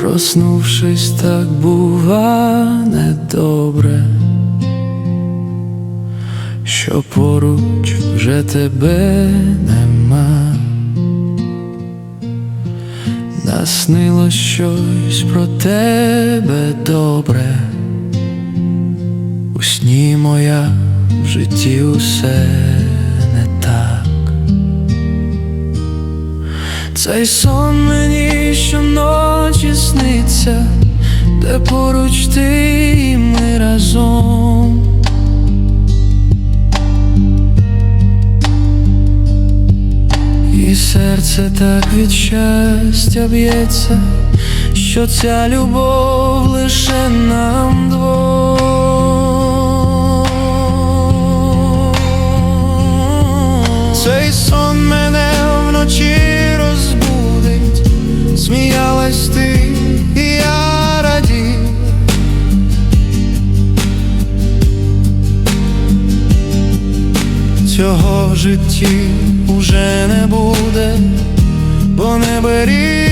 Проснувшись, так бува недобре, що поруч вже тебе нема. Наснило щось про тебе добре. У сні моя в житті усе не так. Цей сон мені щоночі сниться, де поруч ти І серце так від щастя б'ється, що ця любов лише нам двом. Цей сон мене вночі розбудить, сміялась ти, і я радів. Цього в житті уже не буде, не беріг